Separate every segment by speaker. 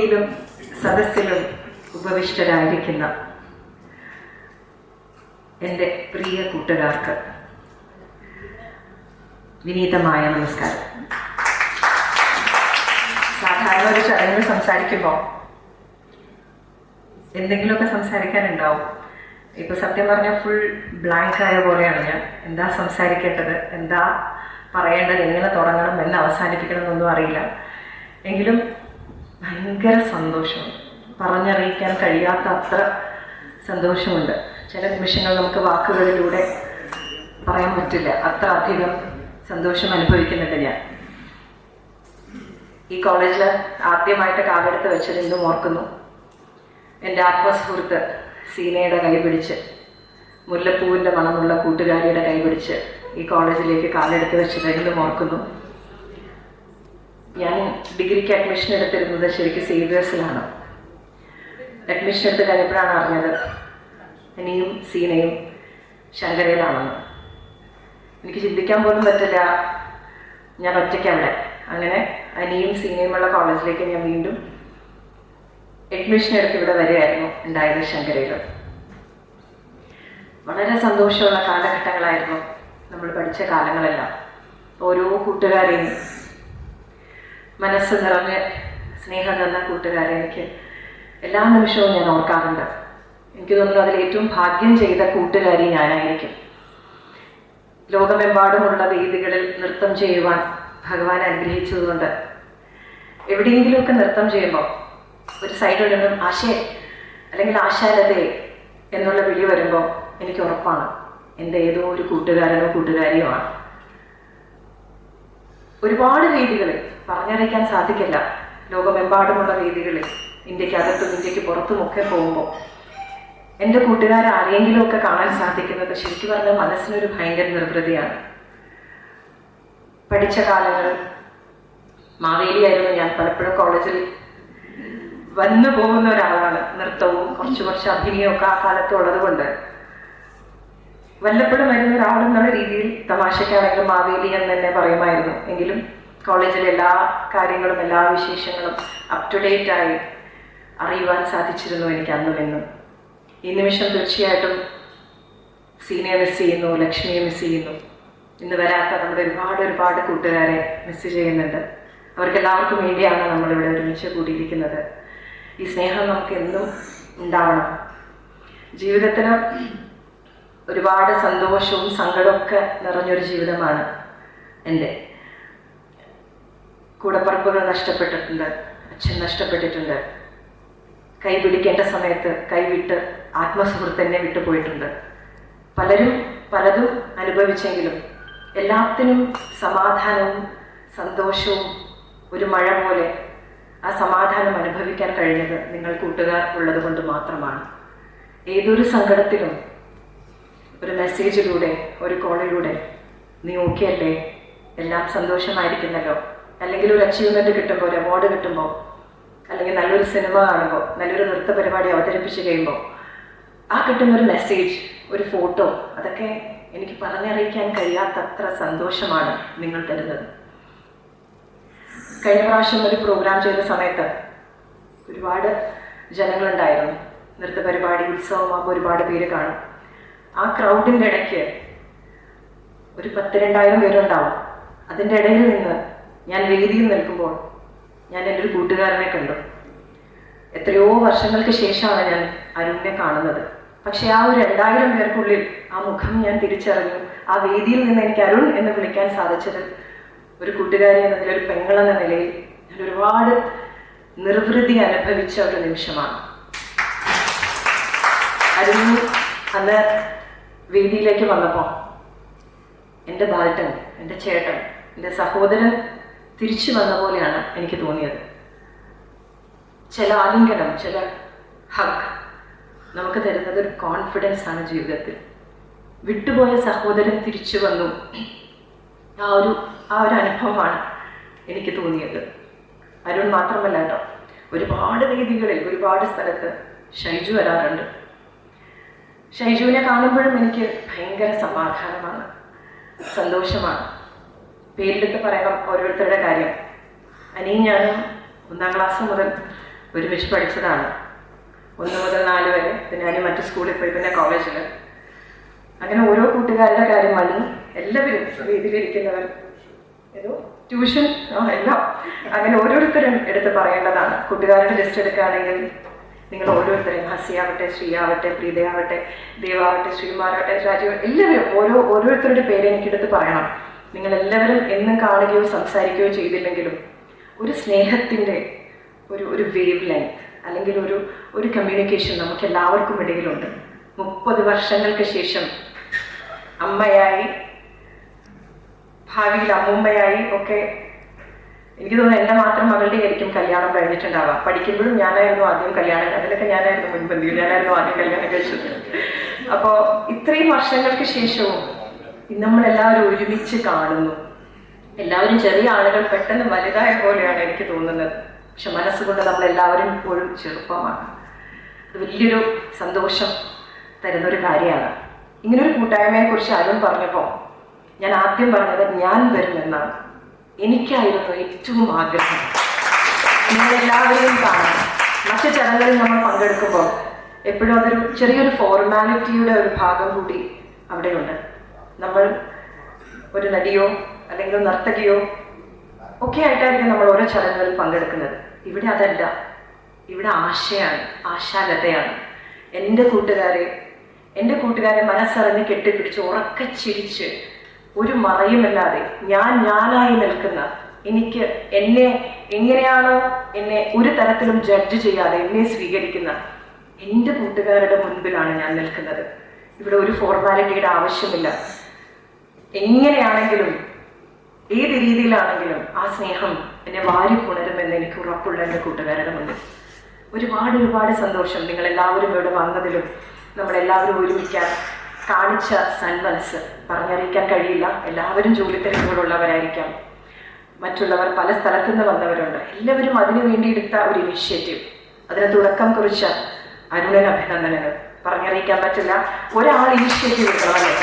Speaker 1: ിലും സദസ്സിലും ഉപവിഷ്ടരായിരിക്കുന്ന എന്റെ പ്രിയ കൂട്ടുകാർക്ക് വിനീതമായ നമസ്കാരം. സാധാരണ ഒരു ചടങ്ങിൽ സംസാരിക്കുമ്പോൾ എന്തെങ്കിലുമൊക്കെ സംസാരിക്കാനുണ്ടാവും. ഇപ്പൊ സത്യം പറഞ്ഞാൽ ഫുൾ ബ്ലാങ്ക് ആയ പോലെയാണ് ഞാൻ. എന്താ സംസാരിക്കേണ്ടത്? എന്താ പറയേണ്ടത്? എങ്ങനെ തുടങ്ങണം? എന്ന് അവസാനിപ്പിക്കണം എന്നൊന്നും അറിയില്ല. എങ്കിലും ഭയങ്കര സന്തോഷം. പറഞ്ഞറിയിക്കാൻ കഴിയാത്ത അത്ര സന്തോഷമുണ്ട്. ചില നിമിഷങ്ങൾ നമുക്ക് വാക്കുകളിലൂടെ പറയാൻ പറ്റില്ല. അത്ര അധികം സന്തോഷം അനുഭവിക്കുന്നുണ്ട് ഞാൻ. ഈ കോളേജിൽ ആദ്യമായിട്ട് കാലെടുത്ത് വെച്ചത് ഇന്നും ഓർക്കുന്നു. എന്റെ ആത്മസുഹൃത്ത് സീനയുടെ കൈ പിടിച്ച് മുല്ലപ്പൂവിന്റെ മണമുള്ള കൂട്ടുകാരിയുടെ കൈ പിടിച്ച് ഈ കോളേജിലേക്ക് കാലെടുത്ത് വെച്ചത് ഇന്നും ഓർക്കുന്നു. ഞാൻ ഡിഗ്രിക്ക് അഡ്മിഷൻ എടുത്തിരുന്നത് ശരിക്കും സേവിയേഴ്സിലാണ്. അഡ്മിഷൻ എടുത്ത് കഴിഞ്ഞപ്പോഴാണ് അറിഞ്ഞത് ഇനിയും സീനയും ശങ്കരയിലാണെന്ന്. എനിക്ക് ചിന്തിക്കാൻ പോലും പറ്റില്ല. ഞാൻ ഒറ്റയ്ക്ക് അങ്ങനെ അനിയും സീനയുമുള്ള കോളേജിലേക്ക് ഞാൻ വീണ്ടും അഡ്മിഷൻ എടുത്ത് ഇവിടെ വരികയായിരുന്നു ഉണ്ടായത് ശങ്കരയിൽ വളരെ സന്തോഷമുള്ള കാലഘട്ടങ്ങളായിരുന്നു നമ്മൾ പഠിച്ച കാലങ്ങളെല്ലാം. ഓരോ കൂട്ടുകാരെയും മനസ്സ് നിറഞ്ഞ് സ്നേഹം തന്ന കൂട്ടുകാരെ എനിക്ക് എല്ലാ നിമിഷവും ഞാൻ ഓർക്കാറുണ്ട്. എനിക്ക് തോന്നുന്നു അതിൽ ഏറ്റവും ഭാഗ്യം ചെയ്ത കൂട്ടുകാരി ഞാനായിരിക്കും. ലോകമെമ്പാടുമുള്ള വേദികളിൽ നൃത്തം ചെയ്യുവാൻ ഭഗവാൻ അനുഗ്രഹിച്ചതുകൊണ്ട് എവിടെയെങ്കിലുമൊക്കെ നൃത്തം ചെയ്യുമ്പോൾ ഒരു സൈഡിൽ നിന്നും ആശയ അല്ലെങ്കിൽ ആശാലതയെ എന്നുള്ള വിളി വരുമ്പോൾ എനിക്ക് ഉറപ്പാണ്. എന്റെ ഏതോ ഒരു കൂട്ടുകാരനോ കൂട്ടുകാരിയോ ആണ്. ഒരുപാട് വേദികളിൽ പറഞ്ഞറിയിക്കാൻ സാധിക്കില്ല. ലോകമെമ്പാടുമുള്ള രീതികളിൽ ഇന്ത്യയ്ക്ക് അകത്തും ഇന്ത്യയ്ക്ക് പുറത്തുമൊക്കെ പോകുമ്പോൾ എന്റെ കൂട്ടുകാരെ ആരെങ്കിലും ഒക്കെ കാണാൻ സാധിക്കുന്നത് ശരിക്കും പറഞ്ഞാൽ മനസ്സിനൊരു ഭയങ്കര നിർവൃതിയാണ്. പഠിച്ച കാലങ്ങൾ മാവേലിയായിരുന്നു ഞാൻ പലപ്പോഴും കോളേജിൽ വന്നു പോകുന്ന ഒരാളാണ്. നൃത്തവും കുറച്ച് കുറച്ച് അഭിനയമൊക്കെ ആ കാലത്ത് ഉള്ളത് കൊണ്ട് വല്ലപ്പോഴും വരുന്ന ഒരാളെന്നുള്ള രീതിയിൽ തമാശക്കാണെങ്കിലും മാവേലി എന്ന് തന്നെ പറയുമായിരുന്നു. എങ്കിലും കോളേജിലെ എല്ലാ കാര്യങ്ങളും എല്ലാ വിശേഷങ്ങളും അപ് ടു ഡേറ്റ് ആയി അറിയുവാൻ സാധിച്ചിരുന്നു എനിക്ക് അന്നും എന്നും. ഈ നിമിഷം തീർച്ചയായിട്ടും സീനിയെ മിസ് ചെയ്യുന്നു ലക്ഷ്മിയെ മിസ് ചെയ്യുന്നു. ഇന്ന് വരാത്ത നമ്മുടെ ഒരുപാട് ഒരുപാട് കൂട്ടുകാരെ മിസ് ചെയ്യുന്നുണ്ട്. അവർക്ക് എല്ലാവർക്കും വേണ്ടിയാണ് നമ്മളിവിടെ ഒരുമിച്ച് കൂടിയിരിക്കുന്നത്. ഈ സ്നേഹം നമുക്ക് എന്നും ഉണ്ടാവണം. ജീവിതത്തിന് ഒരുപാട് സന്തോഷവും സങ്കടമൊക്കെ നിറഞ്ഞൊരു ജീവിതമാണ് എന്റെ. കൂടപ്പറപ്പുകൾ നഷ്ടപ്പെട്ടിട്ടുണ്ട് അച്ഛൻ നഷ്ടപ്പെട്ടിട്ടുണ്ട്. കൈ പിടിക്കേണ്ട സമയത്ത് കൈവിട്ട് ആത്മസുഹൃത്തിനെ വിട്ടുപോയിട്ടുണ്ട് പലരും പലതും അനുഭവിച്ചെങ്കിലും എല്ലാത്തിനും സമാധാനവും സന്തോഷവും ഒരു മഴ പോലെ ആ സമാധാനം അനുഭവിക്കാൻ കഴിഞ്ഞത് നിങ്ങൾ കൂട്ടുകാർ ഉള്ളത് കൊണ്ട് മാത്രമാണ്. ഏതൊരു സങ്കടത്തിലും ഒരു മെസ്സേജിലൂടെ ഒരു കോളിലൂടെ നീ ഓക്കെ അല്ലേ? എല്ലാം സന്തോഷമായിരിക്കുന്നല്ലോ. അല്ലെങ്കിൽ ഒരു അച്ചീവ്മെന്റ് കിട്ടുമ്പോൾ ഒരു അവാർഡ് കിട്ടുമ്പോൾ അല്ലെങ്കിൽ നല്ലൊരു സിനിമ കാണുമ്പോൾ നല്ലൊരു നൃത്ത പരിപാടി അവതരിപ്പിച്ച് കഴിയുമ്പോൾ ആ കിട്ടുന്ന ഒരു മെസ്സേജ് ഒരു ഫോട്ടോ അതൊക്കെ എനിക്ക് പറഞ്ഞറിയിക്കാൻ കഴിയാത്തത്ര സന്തോഷമാണ് നിങ്ങൾ തരുന്നത്. കഴിഞ്ഞ പ്രാവശ്യം ഒരു പ്രോഗ്രാം ചെയ്ത സമയത്ത് ഒരുപാട് ജനങ്ങളുണ്ടായിരുന്നു. നൃത്ത പരിപാടി ഉത്സവമാകുമ്പോൾ ഒരുപാട് പേര് കാണും. ആ ക്രൗഡിന്റെ ഇടയ്ക്ക് ഒരു പത്ത് രണ്ടായിരം പേരുണ്ടാവും. അതിന്റെ ഇടയിൽ നിന്ന് ഞാൻ വേദിയിൽ നിൽക്കുമ്പോൾ ഞാൻ എന്റെ ഒരു കൂട്ടുകാരനെ കണ്ടു. എത്രയോ വർഷങ്ങൾക്ക് ശേഷമാണ് ഞാൻ അരുണിനെ കാണുന്നത്. പക്ഷെ ആ ഒരു രണ്ടായിരം പേർക്കുള്ളിൽ ആ മുഖം ഞാൻ തിരിച്ചറിഞ്ഞു. ആ വേദിയിൽ നിന്ന് എനിക്ക് അരുൺ എന്ന് വിളിക്കാൻ സാധിച്ചത് ഒരു കൂട്ടുകാരി എന്നതിൽ ഒരു പെങ്ങളെന്ന നിലയിൽ ഞാൻ ഒരുപാട് നിർവൃതി അനുഭവിച്ച ഒരു നിമിഷമാണ്. അരുൺ അന്ന് വേദിയിലേക്ക് വന്നപ്പോൾ എന്റെ ബാൽട്ടൻ എന്റെ ചേട്ടൻ എന്റെ സഹോദരൻ തിരിച്ചു വന്ന പോലെയാണ് എനിക്ക് തോന്നിയത്. ചില ആലിംഗനം ചില ഹഗ് നമുക്ക് തരുന്നത് ഒരു കോൺഫിഡൻസ് ആണ് ജീവിതത്തിൽ. വിട്ടുപോയ സഹോദരൻ തിരിച്ചു വന്നു. ആ ഒരു ആ ഒരു അനുഭവമാണ് എനിക്ക് തോന്നിയത്. അരുൺ മാത്രമല്ല കേട്ടോ ഒരുപാട് വേദികളിൽ ഒരുപാട് സ്ഥലത്ത് ഷൈജു വരാറുണ്ട്. ഷൈജുവിനെ കാണുമ്പോഴും എനിക്ക് ഭയങ്കര സമാധാനമാണ്. സന്തോഷമാണ്. പേരെടുത്ത് പറയണം ഓരോരുത്തരുടെ കാര്യം. അനിയും ഞാനും ഒന്നാം ക്ലാസ് മുതൽ ഒരുമിച്ച് പഠിച്ചതാണ്. ഒന്ന് മുതൽ നാല് വരെ. പിന്നെ ഞാൻ മറ്റു സ്കൂളിൽ പോയി പിന്നെ കോളേജിൽ. അങ്ങനെ ഓരോ കൂട്ടുകാരുടെ കാര്യം മണി എല്ലാവരും വേദിയിലിരിക്കുന്നവർ ഏതോ ട്യൂഷൻ എല്ലാം. അങ്ങനെ ഓരോരുത്തരും എടുത്ത് പറയേണ്ടതാണ്. കൂട്ടുകാരുടെ ലിസ്റ്റ് എടുക്കുകയാണെങ്കിൽ നിങ്ങൾ ഓരോരുത്തരെയും ഹസിയാവട്ടെ ശ്രീയാവട്ടെ പ്രീതയാവട്ടെ ദേവാവട്ടെ ശ്രീമാരാവട്ടെ രാജീവ് എല്ലാവരും ഓരോ ഓരോരുത്തരുടെ പേര് എനിക്കെടുത്ത് പറയണം. നിങ്ങൾ എല്ലാവരും എന്നും കാണുകയോ സംസാരിക്കുകയോ ചെയ്തില്ലെങ്കിലും ഒരു സ്നേഹത്തിന്റെ ഒരു ഒരു വേവ് ലെങ്ത് അല്ലെങ്കിൽ ഒരു ഒരു കമ്മ്യൂണിക്കേഷൻ നമുക്ക് എല്ലാവർക്കും ഇടയിലുണ്ട്. മുപ്പത് വർഷങ്ങൾക്ക് ശേഷം അമ്മയായി ഭാവിയിൽ അമ്മൂമ്മയായി ഒക്കെ എനിക്ക് തോന്നുന്നു എന്നെ മാത്രം മകളുടെ ആയിരിക്കും കല്യാണം കഴിഞ്ഞിട്ടുണ്ടാവുക. പഠിക്കുമ്പോഴും ഞാനായിരുന്നു ആദ്യം കല്യാണം അതിലൊക്കെ ഞാനായിരുന്നു മുൻപന്തിയിൽ. ഞാനായിരുന്നു ആദ്യം കല്യാണം കഴിച്ചത്. അപ്പോൾ ഇത്രയും വർഷങ്ങൾക്ക് ശേഷവും നമ്മൾ എല്ലാവരും ഒരുമിച്ച് കാണുന്നു. എല്ലാവരും ചെറിയ ആളുകൾ പെട്ടെന്ന് വലുതായ പോലെയാണ് എനിക്ക് തോന്നുന്നത്. പക്ഷെ മനസ്സുകൊണ്ട് നമ്മൾ എല്ലാവരും ഇപ്പോഴും ചെറുപ്പമാണ്. അത് വലിയൊരു സന്തോഷം തരുന്ന ഒരു കാര്യമാണ്. ഇങ്ങനൊരു കൂട്ടായ്മയെ കുറിച്ച് ആരും പറഞ്ഞപ്പോൾ ഞാൻ ആദ്യം പറഞ്ഞത് ഞാൻ വരുമെന്നാണ് എനിക്കായിരുന്നു ഏറ്റവും ആഗ്രഹം. നിങ്ങളെല്ലാവരെയും കാണാം മറ്റു ചടങ്ങുകളിൽ നമ്മൾ പങ്കെടുക്കുമ്പോൾ എപ്പോഴും അതൊരു ചെറിയൊരു ഫോർമാലിറ്റിയുടെ ഒരു ഭാഗം കൂടി അവിടെയുണ്ട്. നമ്മൾ ഒരു നടിയോ അല്ലെങ്കിൽ നർത്തകിയോ ഒക്കെ ആയിട്ടായിരിക്കും നമ്മൾ ഓരോ ചടങ്ങുകളിൽ പങ്കെടുക്കുന്നത്. ഇവിടെ അതല്ല. ഇവിടെ ആശയാണ് ആശാലതയാണ്. എന്റെ കൂട്ടുകാരെ എന്റെ കൂട്ടുകാരെ മനസ്സറിഞ്ഞ് കെട്ടിപ്പിടിച്ച് ഉറക്കെ ചിരിച്ച് ഒരു മറയുമല്ലാതെ ഞാൻ ഞാനായി നിൽക്കുന്ന എനിക്ക് എന്നെ എങ്ങനെയാണോ എന്നെ ഒരു തരത്തിലും ജഡ്ജ് ചെയ്യാതെ എന്നെ സ്വീകരിക്കുന്ന എന്റെ കൂട്ടുകാരുടെ മുൻപിലാണ് ഞാൻ നിൽക്കുന്നത്. ഇവിടെ ഒരു ഫോർമാലിറ്റിയുടെ ആവശ്യമില്ല. എങ്ങനെയാണെങ്കിലും ഏത് രീതിയിലാണെങ്കിലും ആ സ്നേഹം എന്നെ വാരി പുണരുമെന്ന് എനിക്ക് ഉറപ്പുള്ള എന്റെ കൂട്ടുകാരുടെ മുന്നിൽ. ഒരുപാട് ഒരുപാട് സന്തോഷം നിങ്ങൾ എല്ലാവരും ഇവിടെ വന്നതിലും നമ്മളെല്ലാവരും ഒരുമിക്കാൻ കാണിച്ച സന്മനസ് പറഞ്ഞറിയിക്കാൻ കഴിയില്ല. എല്ലാവരും ജോലി തിരക്കുകളുള്ളവരായിരിക്കാം മറ്റുള്ളവർ പല സ്ഥലത്തു നിന്ന് വന്നവരുണ്ട്. എല്ലാവരും അതിനു വേണ്ടി എടുത്ത ഒരു ഇനിഷ്യേറ്റീവ് അതിന് തുടക്കം കുറിച്ച അരുണൻ അഭിനന്ദനങ്ങൾ. പറഞ്ഞറിയിക്കാൻ പറ്റില്ല. ഒരാൾ ഇനിഷ്യേറ്റീവ് എടുക്കണമല്ലേ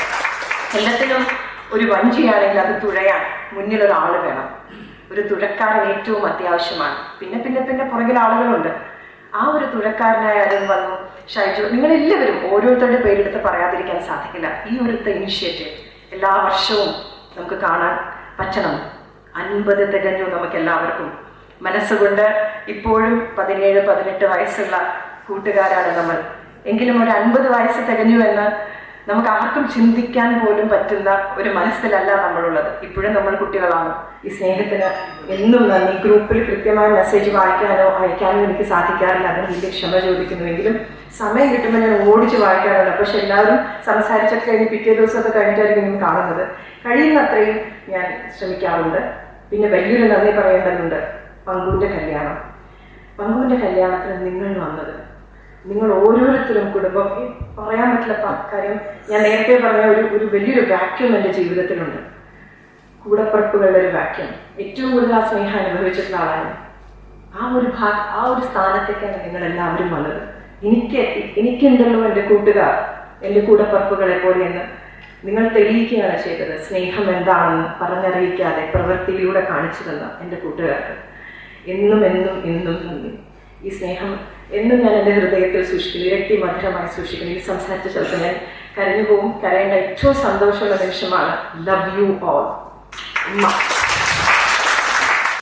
Speaker 1: എല്ലാത്തിനും ഒരു വഞ്ചിയാണെങ്കിൽ അത് തുഴയാൻ മുന്നിൽ ഒരാൾ വേണം. ഒരു തുഴക്കാരൻ ഏറ്റവും അത്യാവശ്യമാണ്. പിന്നെ പിന്നെ പിന്നെ പുറകിൽ ആളുകളുണ്ട്. ആ ഒരു തുഴക്കാരനായ അരുൺ വന്നു. ഷൈജു നിങ്ങളെല്ലാവരും ഓരോരുത്തരുടെ പേരെടുത്ത് പറയാതിരിക്കാൻ സാധിക്കില്ല. ഈ ഒരു ഇനിഷ്യേറ്റീവ് എല്ലാ വർഷവും നമുക്ക് കാണാൻ പറ്റണം. അൻപത് തികഞ്ഞു നമുക്ക് എല്ലാവർക്കും മനസ്സുകൊണ്ട് ഇപ്പോഴും പതിനേഴ് പതിനെട്ട് വയസ്സുള്ള കൂട്ടുകാരാണ് നമ്മൾ. എങ്കിലും ഒരു അൻപത് വയസ്സ് തികഞ്ഞു എന്ന് നമുക്ക് ആർക്കും ചിന്തിക്കാൻ പോലും പറ്റുന്ന ഒരു മനസ്സിലല്ല നമ്മളുള്ളത്. ഇപ്പോഴും നമ്മൾ കുട്ടികളാണ്. ഈ സ്നേഹത്തിന് എന്നും നന്ദി. ഗ്രൂപ്പിൽ കൃത്യമായ മെസ്സേജ് വായിക്കാനോ അയക്കാനോ എനിക്ക് സാധിക്കാറില്ല. അതിന് വലിയ ക്ഷമ ചോദിക്കുന്നുവെങ്കിലും സമയം കിട്ടുമ്പോൾ ഞാൻ ഓടിച്ച് വായിക്കാറുണ്ട്. പക്ഷെ എല്ലാവരും സംസാരിച്ചൊക്കെ കഴിഞ്ഞ് പിറ്റേ ദിവസമൊക്കെ കഴിഞ്ഞിട്ടായിരിക്കും ഞാൻ കാണുന്നത്. കഴിയുന്നത്രയും ഞാൻ ശ്രമിക്കാറുണ്ട്. പിന്നെ വലിയൊരു നന്ദി പറയേണ്ടതുണ്ട്. പങ്കുവിന്റെ കല്യാണം. പങ്കുവിന്റെ കല്യാണത്തിന് നിങ്ങൾ വന്നത് നിങ്ങൾ ഓരോരുത്തരും കുടുംബം. പറയാൻ പറ്റില്ല കാര്യം ഞാൻ നേരത്തെ പറഞ്ഞ ഒരു ഒരു വലിയൊരു വാക്യൂം എന്റെ ജീവിതത്തിലുണ്ട്. കൂടപ്പറപ്പുകളുടെ ഒരു വാക്യൂം ഏറ്റവും കൂടുതൽ ആ സ്നേഹം അനുഭവിച്ചിട്ടുള്ള ആളാണ്. ആ ഒരു ഭാ ആ ഒരു സ്ഥാനത്തേക്കാണ് നിങ്ങൾ എല്ലാവരും വന്നത് എനിക്ക് എനിക്കുണ്ടല്ലോ എന്റെ കൂട്ടുകാർ എന്റെ കൂടപ്പറപ്പുകളെ പോലെയെന്ന് നിങ്ങൾ തെളിയിക്കുകയാണ് ചെയ്തത്. സ്നേഹം എന്താണെന്ന് പറഞ്ഞറിയിക്കാതെ പ്രവൃത്തിയിലൂടെ കാണിച്ചു തന്ന എന്റെ കൂട്ടുകാർക്ക്. എന്നും എന്നും എന്നും നന്ദി. ഈ സ്നേഹം എന്നും ഞാൻ എന്റെ ഹൃദയത്തിൽ സൂക്ഷിക്കുന്നു. ഇരട്ടി മധുരമായി സൂക്ഷിക്കുന്നു. ഈ സംസാരിച്ച ചിലപ്പോൾ ഞാൻ കരഞ്ഞു പോകും കരയേണ്ട ഏറ്റവും സന്തോഷമുള്ള നിമിഷമാണ്. Love you all